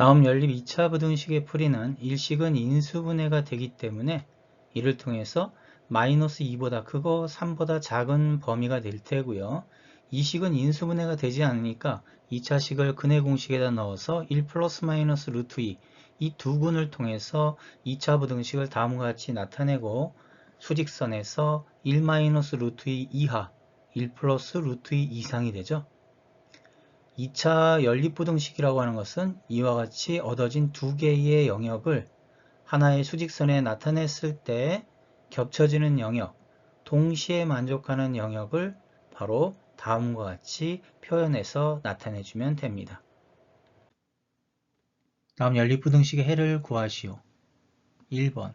다음 연립 2차 부등식의 풀이는 일식은 인수분해가 되기 때문에 이를 통해서 마이너스 2보다 크고 3보다 작은 범위가 될 테고요. 이 식은 인수분해가 되지 않으니까 2차 식을 근해 공식에다 넣어서 1 플러스 마이너스 루트 2 이 두 군을 통해서 2차 부등식을 다음과 같이 나타내고 수직선에서 1 마이너스 루트 2 이하 1 플러스 루트 2 이상이 되죠. 2차 연립부등식이라고 하는 것은 이와 같이 얻어진 두 개의 영역을 하나의 수직선에 나타냈을 때 겹쳐지는 영역, 동시에 만족하는 영역을 바로 다음과 같이 표현해서 나타내주면 됩니다. 다음 연립부등식의 해를 구하시오. 1번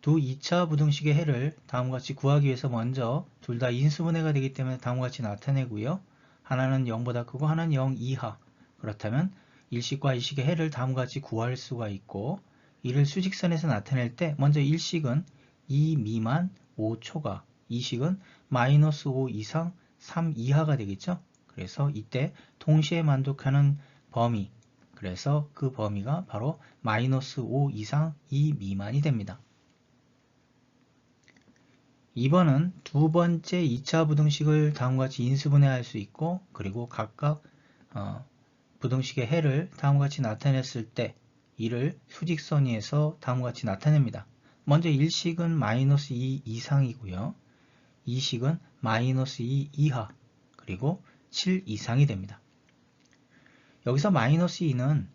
두 2차 부등식의 해를 다음과 같이 구하기 위해서 먼저 둘 다 인수분해가 되기 때문에 다음과 같이 나타내고요. 하나는 0보다 크고 하나는 0 이하 그렇다면 일식과 일식의 해를 다음과 같이 구할 수가 있고 이를 수직선에서 나타낼 때 먼저 일식은 2 미만 5 초과 이식은 마이너스 5 이상 3 이하가 되겠죠. 그래서 이때 동시에 만족하는 범위 그래서 그 범위가 바로 마이너스 5 이상 2 미만이 됩니다. 2번은 두 번째 2차 부등식을 다음과 같이 인수분해할 수 있고 그리고 각각 어, 부등식의 해를 다음과 같이 나타냈을 때 이를 수직선 위에서 다음과 같이 나타냅니다. 먼저 1식은 마이너스 2 이상이고요. 2식은 마이너스 2 이하 그리고 7 이상이 됩니다. 여기서 마이너스 2는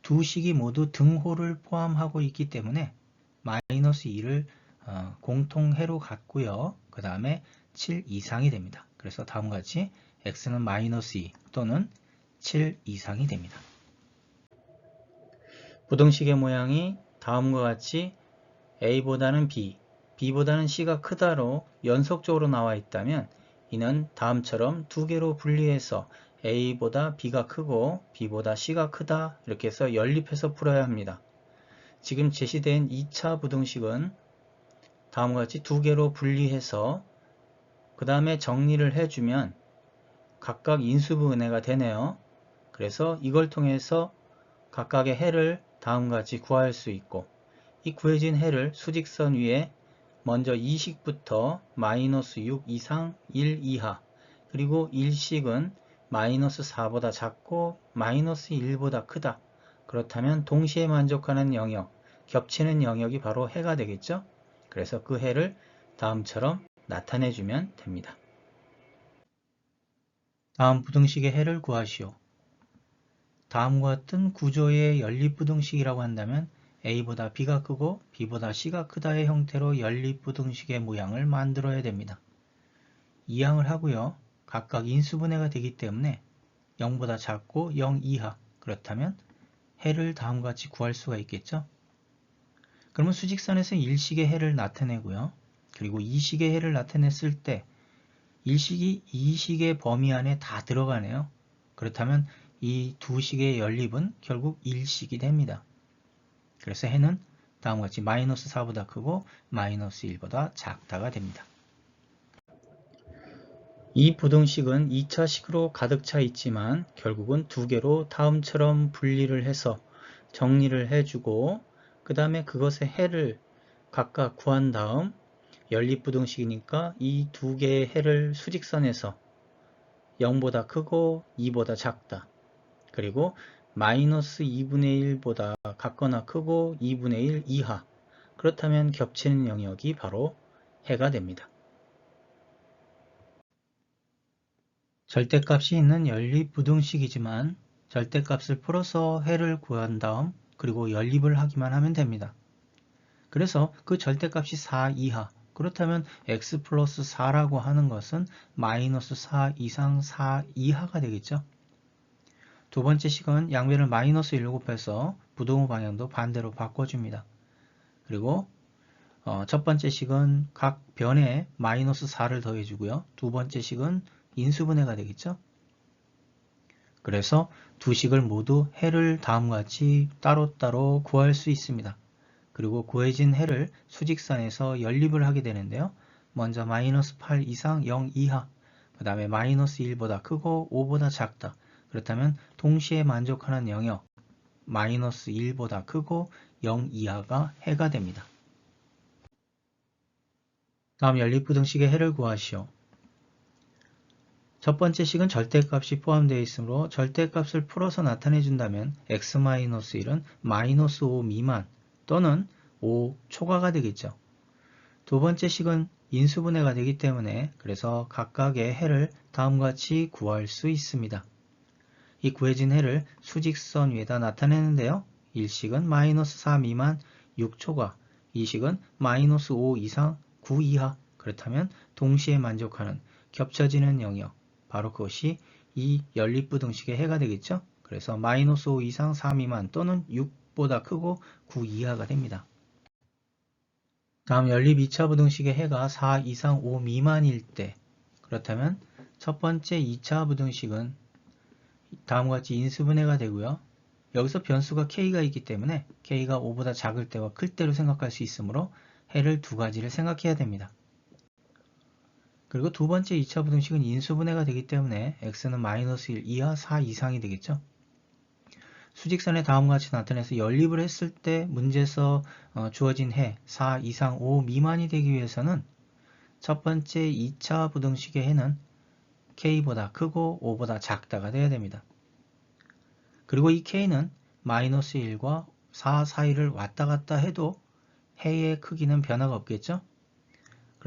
두 식이 모두 등호를 포함하고 있기 때문에 마이너스 2를 어, 공통해로 갖고요. 그 다음에 7 이상이 됩니다. 그래서 다음과 같이 x는 마이너스 2 또는 7 이상이 됩니다. 부등식의 모양이 다음과 같이 a보다는 b, b보다는 c가 크다로 연속적으로 나와 있다면 이는 다음처럼 두 개로 분리해서 a보다 b가 크고 b보다 c가 크다 이렇게 해서 연립해서 풀어야 합니다. 지금 제시된 2차 부등식은 다음과 같이 두 개로 분리해서 그 다음에 정리를 해주면 각각 인수분해가 되네요. 그래서 이걸 통해서 각각의 해를 다음과 같이 구할 수 있고 이 구해진 해를 수직선 위에 먼저 2식부터 마이너스 6 이상 1 이하 그리고 1식은 마이너스 4보다 작고 마이너스 1보다 크다. 그렇다면 동시에 만족하는 영역, 겹치는 영역이 바로 해가 되겠죠? 그래서 그 해를 다음처럼 나타내주면 됩니다. 다음 부등식의 해를 구하시오. 다음과 같은 구조의 연립부등식이라고 한다면 A보다 B가 크고 B보다 C가 크다의 형태로 연립부등식의 모양을 만들어야 됩니다. 이항을 하고요. 각각 인수분해가 되기 때문에 0보다 작고 0 이하 그렇다면 해를 다음과 같이 구할 수가 있겠죠. 그러면 수직선에서 일식의 해를 나타내고요. 그리고 이식의 해를 나타냈을 때 일식이 이식의 범위 안에 다 들어가네요. 그렇다면 이 두 식의 연립은 결국 일식이 됩니다. 그래서 해는 다음과 같이 마이너스 4보다 크고 마이너스 1보다 작다가 됩니다. 이 부등식은 2차식으로 가득 차 있지만 결국은 두 개로 다음처럼 분리를 해서 정리를 해주고 그 다음에 그것의 해를 각각 구한 다음 연립부등식이니까 이 두 개의 해를 수직선에서 0보다 크고 2보다 작다. 그리고 마이너스 2분의 1보다 같거나 크고 2분의 1 이하. 그렇다면 겹치는 영역이 바로 해가 됩니다. 절대값이 있는 연립부등식이지만 절대값을 풀어서 해를 구한 다음 그리고 연립을 하기만 하면 됩니다. 그래서 그 절대값이 4 이하 그렇다면 x 플러스 4라고 하는 것은 마이너스 4 이상 4 이하가 되겠죠. 두 번째 식은 양변을 마이너스 1로 곱해서 부동호 방향도 반대로 바꿔줍니다. 그리고 어, 첫 번째 식은 각 변에 마이너스 4를 더해주고요. 두 번째 식은 인수분해가 되겠죠. 그래서 두 식을 모두 해를 다음과 같이 따로따로 구할 수 있습니다. 그리고 구해진 해를 수직선에서 연립을 하게 되는데요. 먼저 마이너스 8 이상 0 이하, 그 다음에 마이너스 1보다 크고 5보다 작다. 그렇다면 동시에 만족하는 영역 마이너스 1보다 크고 0 이하가 해가 됩니다. 다음 연립부등식의 해를 구하시오. 첫 번째 식은 절대값이 포함되어 있으므로 절대값을 풀어서 나타내 준다면 x-1은 마이너스 5 미만 또는 5 초과가 되겠죠. 두 번째 식은 인수분해가 되기 때문에 그래서 각각의 해를 다음과 같이 구할 수 있습니다. 이 구해진 해를 수직선 위에다 나타내는데요. 1식은 마이너스 4 미만 6초과 2식은 마이너스 5 이상 9 이하 그렇다면 동시에 만족하는 겹쳐지는 영역 바로 그것이 이 연립부 등식의 해가 되겠죠. 그래서 마이너스 5 이상 4 미만 또는 6보다 크고 9 이하가 됩니다. 다음 연립 2차 부등식의 해가 4 이상 5 미만일 때 그렇다면 첫 번째 2차 부등식은 다음과 같이 인수분해가 되고요. 여기서 변수가 k가 있기 때문에 k가 5보다 작을 때와 클 때로 생각할 수 있으므로 해를 두 가지를 생각해야 됩니다. 그리고 두 번째 2차 부등식은 인수분해가 되기 때문에 x는 마이너스 1 이하 4 이상이 되겠죠. 수직선의 다음과 같이 나타내서 연립을 했을 때 문제에서 어, 주어진 해 4 이상 5 미만이 되기 위해서는 첫 번째 2차 부등식의 해는 k보다 크고 5보다 작다가 돼야 됩니다. 그리고 이 k는 마이너스 1과 4 사이를 왔다 갔다 해도 해의 크기는 변화가 없겠죠?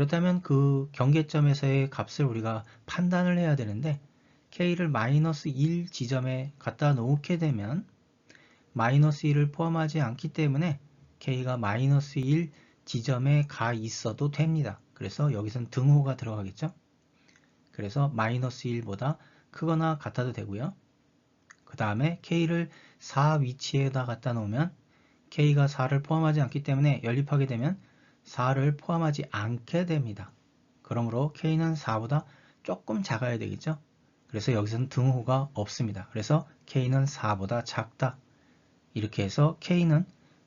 그렇다면 그 경계점에서의 값을 우리가 판단을 해야 되는데 k를 마이너스 1 지점에 갖다 놓게 되면 마이너스 1을 포함하지 않기 때문에 k가 마이너스 1 지점에 가 있어도 됩니다. 그래서 여기선 등호가 들어가겠죠? 그래서 마이너스 1보다 크거나 같아도 되고요. 그 다음에 k를 4 위치에다 갖다 놓으면 k가 4를 포함하지 않기 때문에 연립하게 되면 4를 포함하지 않게 됩니다. 그러므로 k는 4보다 조금 작아야 되겠죠? 그래서 여기서는 등호가 없습니다. 그래서 k는 4보다 작다. 이렇게 해서 k는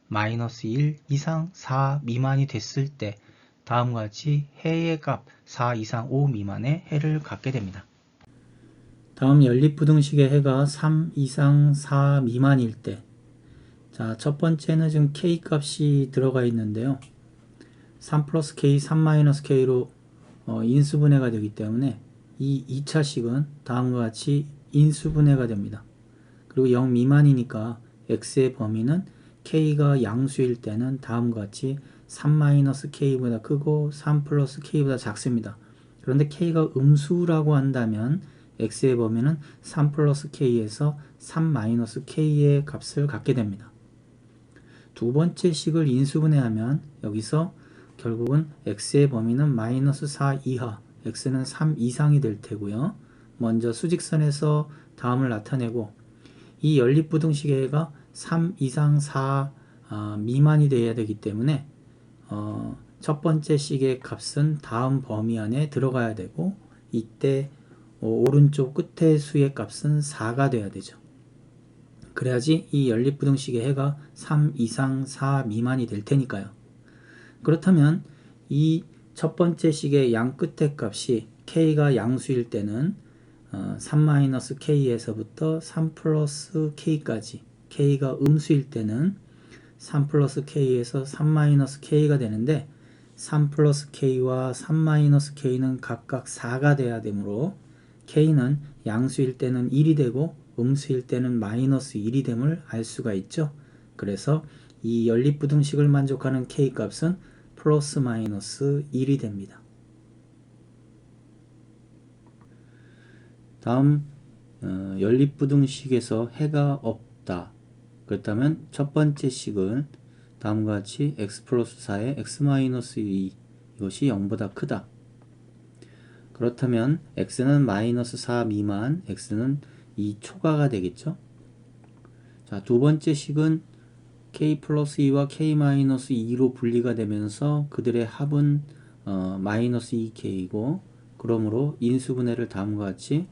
마이너스 1 이상 4 미만이 됐을 때 다음과 같이 해의 값 4 이상 5 미만의 해를 갖게 됩니다. 다음 연립부등식의 해가 3 이상 4 미만일 때 자, 첫 번째는 지금 k 값이 들어가 있는데요. 3 플러스 k, 3 마이너스 k로 어, 인수분해가 되기 때문에 이 2차식은 다음과 같이 인수분해가 됩니다. 그리고 0 미만이니까 x의 범위는 k가 양수일 때는 다음과 같이 3-k보다 크고 3 플러스 k보다 작습니다. 그런데 k가 음수라고 한다면 x의 범위는 3 플러스 k에서 3 마이너스 k의 값을 갖게 됩니다. 두 번째 식을 인수분해하면 여기서 결국은 x의 범위는 마이너스 4 이하, x는 3 이상이 될 테고요. 먼저 수직선에서 다음을 나타내고 이 연립부등식의 해가 3 이상 4 아, 미만이 되어야 되기 때문에 어, 첫 번째 식의 값은 다음 범위 안에 들어가야 되고 이때 어, 오른쪽 끝의 수의 값은 4가 돼야 되죠. 그래야지 이 연립부등식의 해가 3 이상 4 미만이 될 테니까요. 그렇다면 이 첫 번째 식의 양 끝의 값이 k가 양수일 때는 어, 3-k에서부터 3 플러스 k까지 k가 음수일 때는 3 플러스 k에서 3 마이너스 k가 되는데 3 플러스 k와 3 마이너스 k는 각각 4가 돼야 되므로 k는 양수일 때는 1이 되고 음수일 때는 마이너스 1이 됨을 알 수가 있죠. 그래서 이 연립부등식을 만족하는 k 값은 플러스 마이너스 1이 됩니다. 다음 어, 연립부등식에서 해가 없다. 그렇다면 첫 번째 식은 다음과 같이 x 플러스 4의 x 마이너스 2 이것이 0보다 크다. 그렇다면 x는 마이너스 4 미만, x는 2 초과가 되겠죠. 자, 두 번째 식은 k 플러스 2와 k 마이너스 2로 분리가 되면서 그들의 합은 어, 마이너스 2k이고 그러므로 인수분해를 다음과 같이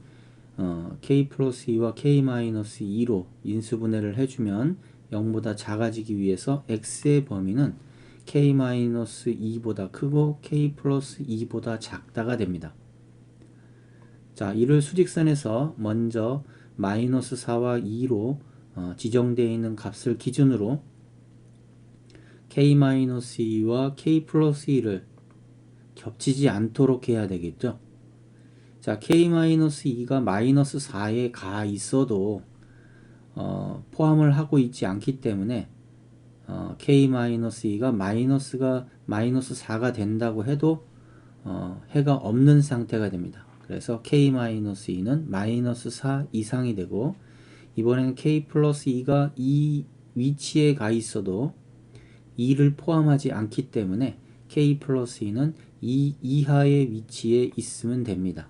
어, k 플러스 2와 k 마이너스 2로 인수분해를 해주면 0보다 작아지기 위해서 x의 범위는 k 마이너스 2보다 크고 k 플러스 2보다 작다가 됩니다. 자, 이를 수직선에서 먼저 마이너스 4와 2로 어, 지정되어 있는 값을 기준으로 k-2와 k 플러스 2를 겹치지 않도록 해야 되겠죠. 자, k-2가 마이너스 4에 가 있어도 어, 포함을 하고 있지 않기 때문에 어, k-2가 마이너스가 마이너스 4가 된다고 해도 어, 해가 없는 상태가 됩니다. 그래서 k-2는 마이너스 4 이상이 되고 이번에는 k 플러스 2가 이 위치에 가 있어도 2를 포함하지 않기 때문에 k 플러스 2는 2 이하의 위치에 있으면 됩니다.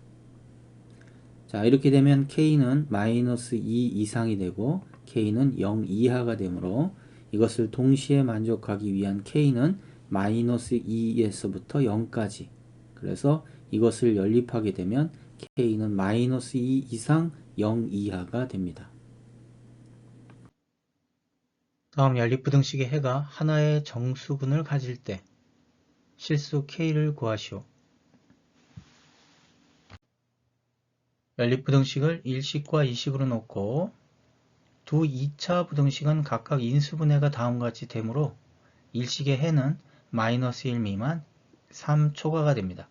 자 이렇게 되면 k는 마이너스 2 이상이 되고 k는 0 이하가 되므로 이것을 동시에 만족하기 위한 k는 마이너스 2에서부터 0까지 그래서 이것을 연립하게 되면 k는 마이너스 2 이상 0 이하가 됩니다. 다음 연립 부등식의 해가 하나의 정수분을 가질 때 실수 k를 구하시오. 연립 부등식을 1식과 2식으로 놓고 두 2차 부등식은 각각 인수분해가 다음과 같이 되므로 1식의 해는 마이너스 1 미만 3초가가 됩니다.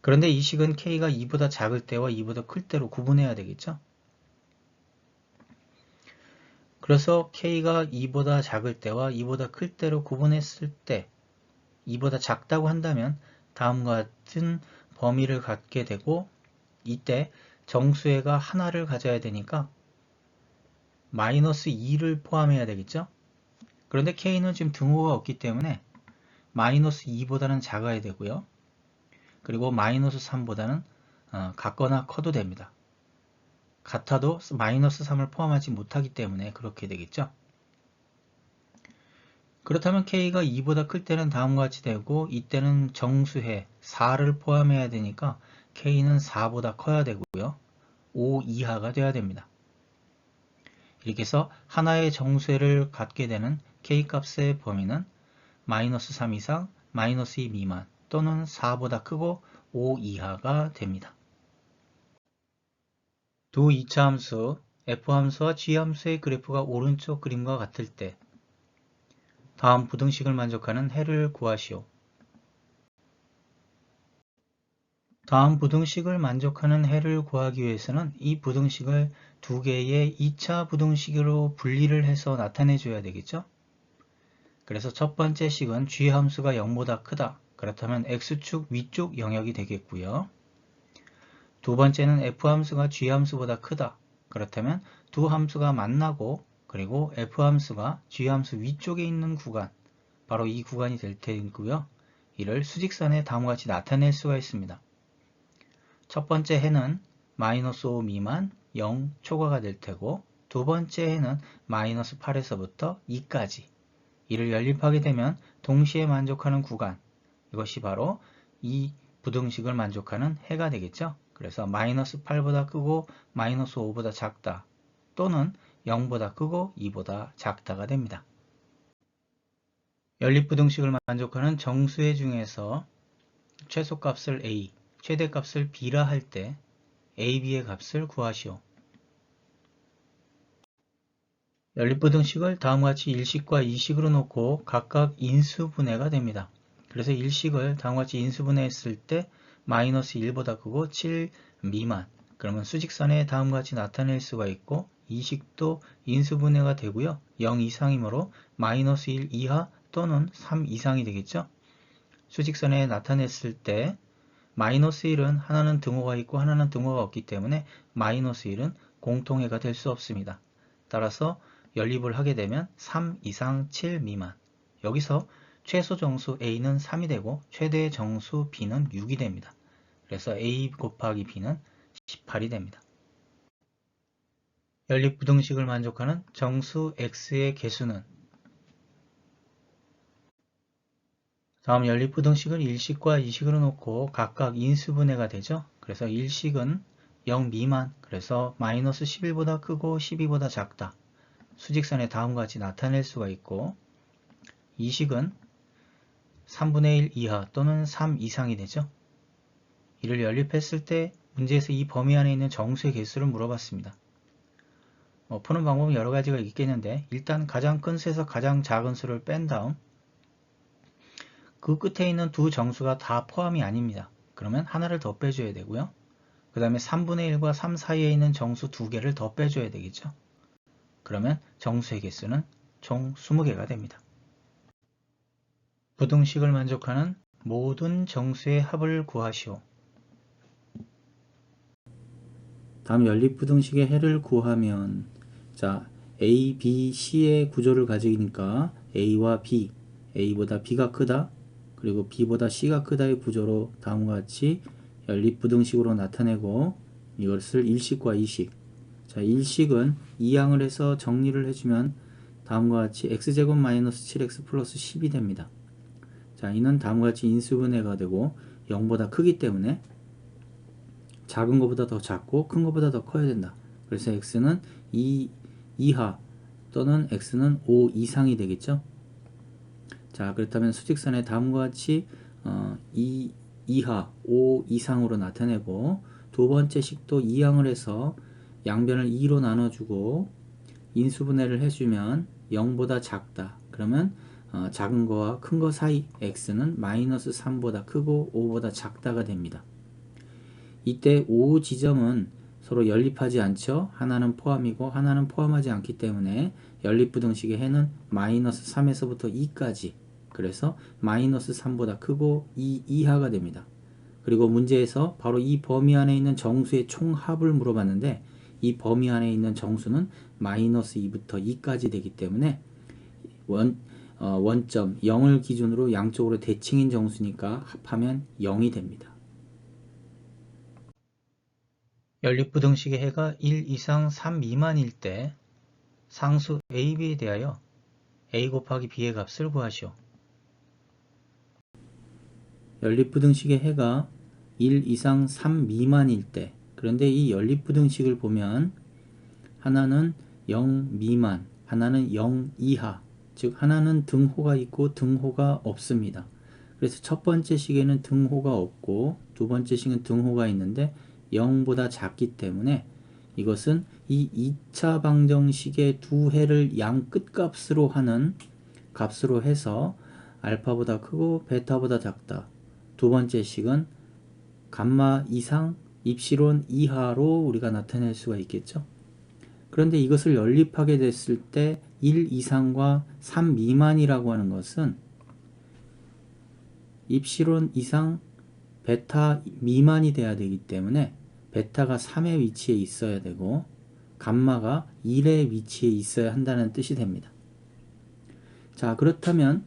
그런데 이 식은 k가 2보다 작을 때와 2보다 클 때로 구분해야 되겠죠? 그래서 k가 2보다 작을 때와 2보다 클 때로 구분했을 때 2보다 작다고 한다면 다음과 같은 범위를 갖게 되고 이때 정수해가 하나를 가져야 되니까 마이너스 2를 포함해야 되겠죠? 그런데 k는 지금 등호가 없기 때문에 마이너스 2보다는 작아야 되고요. 그리고 마이너스 3보다는 어, 같거나 커도 됩니다. 같아도 마이너스 3을 포함하지 못하기 때문에 그렇게 되겠죠. 그렇다면 k가 2보다 클 때는 다음과 같이 되고 이때는 정수해 4를 포함해야 되니까 k는 4보다 커야 되고요. 5 이하가 돼야 됩니다. 이렇게 해서 하나의 정수해를 갖게 되는 k값의 범위는 마이너스 3 이상, 마이너스 2 미만 또는 4보다 크고 5 이하가 됩니다. 두 2차 함수 f함수와 g함수의 그래프가 오른쪽 그림과 같을 때 다음 부등식을 만족하는 해를 구하시오. 다음 부등식을 만족하는 해를 구하기 위해서는 이 부등식을 두 개의 2차 부등식으로 분리를 해서 나타내 줘야 되겠죠? 그래서 첫 번째 식은 g함수가 0보다 크다. 그렇다면 x축 위쪽 영역이 되겠고요. 두 번째는 f함수가 g함수보다 크다. 그렇다면 두 함수가 만나고 그리고 f함수가 g함수 위쪽에 있는 구간 바로 이 구간이 될 테고요. 이를 수직선에 다음과 같이 나타낼 수가 있습니다. 첫 번째 해는 마이너스 5 미만 0 초과가 될 테고 두 번째 해는 마이너스 8에서부터 2까지 이를 연립하게 되면 동시에 만족하는 구간 이것이 바로 이 부등식을 만족하는 해가 되겠죠. 그래서 마이너스 8보다 크고 마이너스 5보다 작다 또는 0보다 크고 2보다 작다가 됩니다. 연립부등식을 만족하는 정수의 중에서 최소값을 a, 최대값을 b라 할 때 ab의 값을 구하시오. 연립부등식을 다음과 같이 1식과 2식으로 놓고 각각 인수분해가 됩니다. 그래서 1식을 다음과 같이 인수분해했을 때 마이너스 1보다 크고 7 미만 그러면 수직선에 다음과 같이 나타낼 수가 있고 이식도 인수분해가 되고요. 0 이상이므로 마이너스 1 이하 또는 3 이상이 되겠죠. 수직선에 나타냈을 때 마이너스 1은 하나는 등호가 있고 하나는 등호가 없기 때문에 마이너스 1은 공통해가 될 수 없습니다. 따라서 연립을 하게 되면 3 이상 7 미만 여기서 최소 정수 A는 3이 되고 최대 정수 B는 6이 됩니다. 그래서 A 곱하기 B는 18이 됩니다. 연립부등식을 만족하는 정수 X의 개수는 다음 연립부등식을 1식과 2식으로 놓고 각각 인수분해가 되죠. 그래서 1식은 0 미만, 그래서 마이너스 11보다 크고 12보다 작다. 수직선에 다음과 같이 나타낼 수가 있고 2식은 3분의 1 이하 또는 3 이상이 되죠. 이를 연립했을 때 문제에서 이 범위 안에 있는 정수의 개수를 물어봤습니다. 어, 푸는 방법은 여러 가지가 있겠는데 일단 가장 큰 수에서 가장 작은 수를 뺀 다음 그 끝에 있는 두 정수가 다 포함이 아닙니다. 그러면 하나를 더 빼줘야 되고요. 그 다음에 3분의 1과 3 사이에 있는 정수 두 개를 더 빼줘야 되겠죠. 그러면 정수의 개수는 총 20개가 됩니다. 부등식을 만족하는 모든 정수의 합을 구하시오. 다음 연립부등식의 해를 구하면 자 A, B, C의 구조를 가지니까 A와 B, A보다 B가 크다 그리고 B보다 C가 크다의 구조로 다음과 같이 연립부등식으로 나타내고 이것을 일식과 이식 자 일식은 이항을 해서 정리를 해주면 다음과 같이 x제곱 마이너스 7x 플러스 10이 됩니다. 자 이는 다음과 같이 인수분해가 되고 0보다 크기 때문에 작은 것보다 더 작고 큰 것보다 더 커야 된다. 그래서 x는 2 이하 또는 x는 5 이상이 되겠죠. 자 그렇다면 수직선의 다음과 같이 어, 2 이하 5 이상으로 나타내고 두 번째 식도 이항을 해서 양변을 2로 나눠주고 인수분해를 해주면 0보다 작다. 그러면 어, 작은 거와 큰 거 사이 x는 마이너스 3보다 크고 5보다 작다가 됩니다. 이때 O 지점은 서로 연립하지 않죠. 하나는 포함이고 하나는 포함하지 않기 때문에 연립부등식의 해는 마이너스 3에서부터 2까지 그래서 마이너스 3보다 크고 2 이하가 됩니다. 그리고 문제에서 바로 이 범위 안에 있는 정수의 총합을 물어봤는데 이 범위 안에 있는 정수는 마이너스 2부터 2까지 되기 때문에 원, 어, 원점 0을 기준으로 양쪽으로 대칭인 정수니까 합하면 0이 됩니다. 연립부등식의 해가 1 이상 3 미만일 때 상수 a, b에 대하여 a 곱하기 b의 값을 구하시오. 연립부등식의 해가 1 이상 3 미만일 때 그런데 이 연립부등식을 보면 하나는 0 미만, 하나는 0 이하 즉 하나는 등호가 있고 등호가 없습니다. 그래서 첫 번째 식에는 등호가 없고 두 번째 식은 등호가 있는데 0보다 작기 때문에 이것은 이 2차 방정식의 두 해를 양 끝값으로 하는 값으로 해서 알파보다 크고 베타보다 작다. 두 번째 식은 감마 이상 입시론 이하로 우리가 나타낼 수가 있겠죠. 그런데 이것을 연립하게 됐을 때 1 이상과 3 미만이라고 하는 것은 입시론 이상 베타 미만이 돼야 되기 때문에 베타가 3의 위치에 있어야 되고 감마가 1의 위치에 있어야 한다는 뜻이 됩니다. 자 그렇다면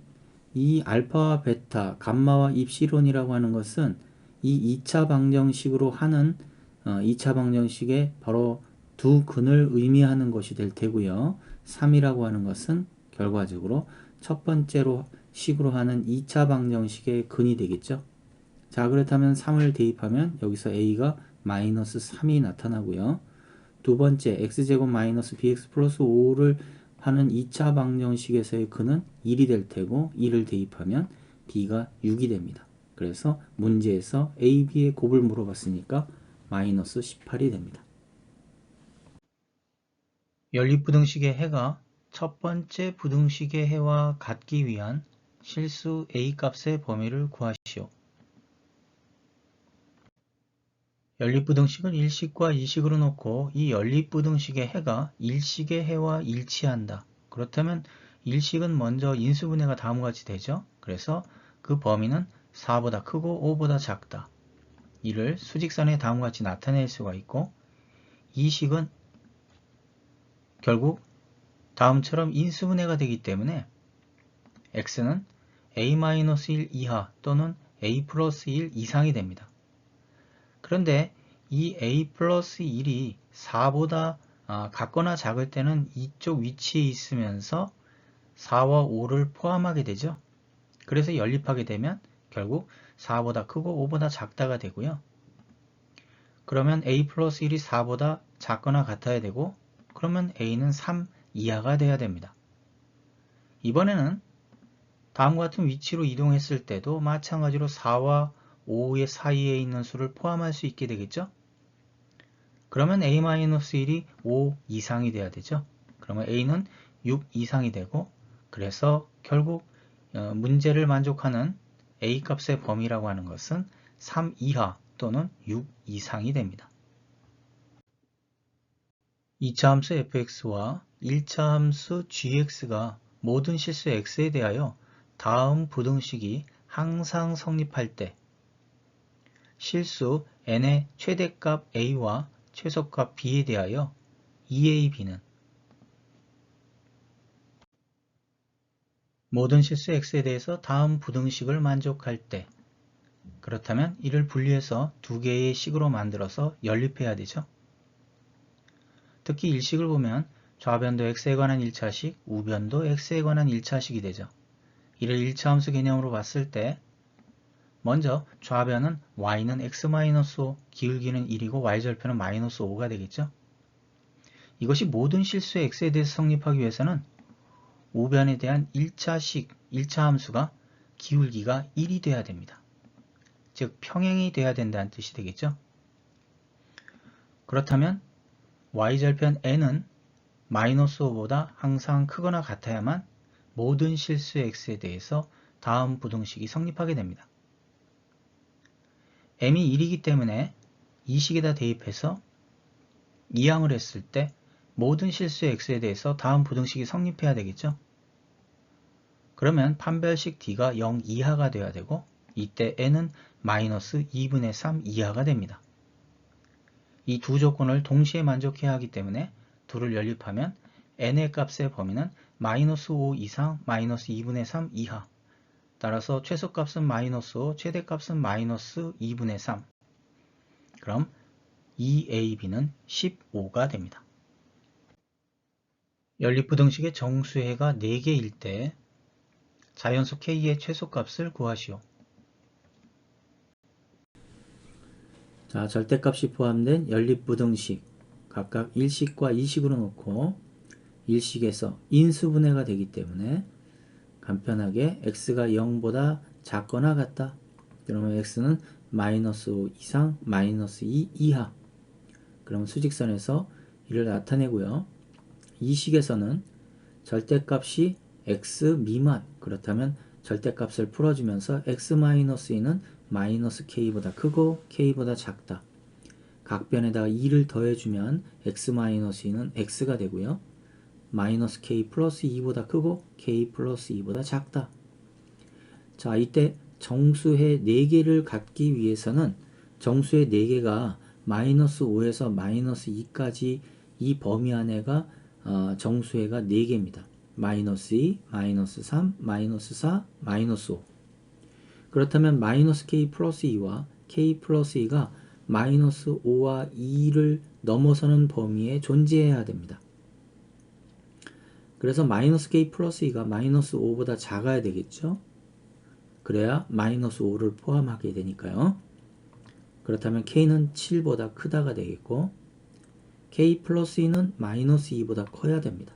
이 알파와 베타, 감마와 입시론이라고 하는 것은 이 2차 방정식으로 하는 어, 2차 방정식의 바로 두 근을 의미하는 것이 될 테고요. 3이라고 하는 것은 결과적으로 첫 번째로 식으로 하는 2차 방정식의 근이 되겠죠. 자 그렇다면 3을 대입하면 여기서 a가 마이너스 3이 나타나고요. 두 번째 x제곱 마이너스 bx 플러스 5를 하는 2차 방정식에서의 근은 1이 될 테고 1을 대입하면 b가 6이 됩니다. 그래서 문제에서 a, b의 곱을 물어봤으니까 마이너스 18이 됩니다. 연립부등식의 해가 첫 번째 부등식의 해와 같기 위한 실수 a 값의 범위를 구하시오. 연립부등식은 1식과 2식으로 놓고 이 연립부등식의 해가 1식의 해와 일치한다. 그렇다면 1식은 먼저 인수분해가 다음과 같이 되죠. 그래서 그 범위는 4보다 크고 5보다 작다. 이를 수직선의 다음과 같이 나타낼 수가 있고 2식은 결국 다음처럼 인수분해가 되기 때문에 x는 a-1 이하 또는 a 플러스 1 이상이 됩니다. 그런데 이 a 플러스 1이 4보다 아, 같거나 작을 때는 이쪽 위치에 있으면서 4와 5를 포함하게 되죠. 그래서 연립하게 되면 결국 4보다 크고 5보다 작다가 되고요. 그러면 a 플러스 1이 4보다 작거나 같아야 되고 그러면 a는 3 이하가 돼야 됩니다. 이번에는 다음과 같은 위치로 이동했을 때도 마찬가지로 4와 5의 사이에 있는 수를 포함할 수 있게 되겠죠? 그러면 a-1이 5 이상이 돼야 되죠. 그러면 a는 6 이상이 되고 그래서 결국 어, 문제를 만족하는 a 값의 범위라고 하는 것은 3 이하 또는 6 이상이 됩니다. 2차 함수 fx와 1차 함수 gx가 모든 실수 x에 대하여 다음 부등식이 항상 성립할 때 실수 n의 최대값 a와 최소값 b에 대하여 2ab는 모든 실수 x에 대해서 다음 부등식을 만족할 때 그렇다면 이를 분리해서 두 개의 식으로 만들어서 연립해야 되죠. 특히 일식을 보면 좌변도 x에 관한 1차식, 우변도 x에 관한 1차식이 되죠. 이를 1차 함수 개념으로 봤을 때 먼저 좌변은 y는 x-5, 기울기는 1이고 y절편은 마이너스 5가 되겠죠. 이것이 모든 실수의 x에 대해서 성립하기 위해서는 우변에 대한 1차식, 1차 함수가 기울기가 1이 돼야 됩니다. 즉 평행이 돼야 된다는 뜻이 되겠죠. 그렇다면 y절편 n은 마이너스 5보다 항상 크거나 같아야만 모든 실수의 x에 대해서 다음 부등식이 성립하게 됩니다. m이 1이기 때문에 이 식에다 대입해서 이항을 했을 때 모든 실수의 x에 대해서 다음 부등식이 성립해야 되겠죠. 그러면 판별식 d가 0 이하가 돼야 되고 이때 n은 마이너스 2분의 3 이하가 됩니다. 이 두 조건을 동시에 만족해야 하기 때문에 둘을 연립하면 n의 값의 범위는 마이너스 5 이상 마이너스 2분의 3 이하 따라서 최소값은 마이너스 5, 최대값은 마이너스 2분의 3 그럼 2ab는 15가 됩니다. 연립부등식의 정수해가 4개일 때 자연수 k의 최소값을 구하시오. 자, 절대값이 포함된 연립부등식 각각 1식과 2식으로 놓고 1식에서 인수분해가 되기 때문에 간편하게 x가 0보다 작거나 같다. 그러면 x는 마이너스 5 이상 마이너스 2 이하 그러면 수직선에서 이를 나타내고요. 이 식에서는 절대값이 x 미만 그렇다면 절대값을 풀어주면서 x-2는 마이너스 k보다 크고 k보다 작다. 각변에다가 2를 더해주면 x-2는 x가 되고요. 마이너스 k 플러스 2보다 크고 k 플러스 2보다 작다. 자, 이때 정수의 4개를 갖기 위해서는 정수의 4개가 마이너스 5에서 마이너스 2까지 이 범위 안에가 어, 정수해가 4개입니다. 마이너스 2, 마이너스 3, 마이너스 4, 마이너스 5. 그렇다면 마이너스 k 플러스 2와 k 플러스 2가 마이너스 5와 2를 넘어서는 범위에 존재해야 됩니다. 그래서 마이너스 k 플러스 2가 마이너스 5보다 작아야 되겠죠? 그래야 마이너스 5를 포함하게 되니까요. 그렇다면 k는 7보다 크다가 되겠고 k 플러스 2는 마이너스 2보다 커야 됩니다.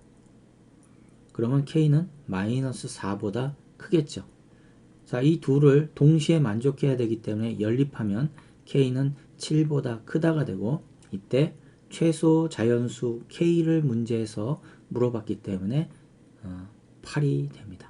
그러면 k는 마이너스 4보다 크겠죠. 자, 이 둘을 동시에 만족해야 되기 때문에 연립하면 k는 7보다 크다가 되고 이때 최소 자연수 k를 문제에서 물어봤기 때문에 어, 8이 됩니다.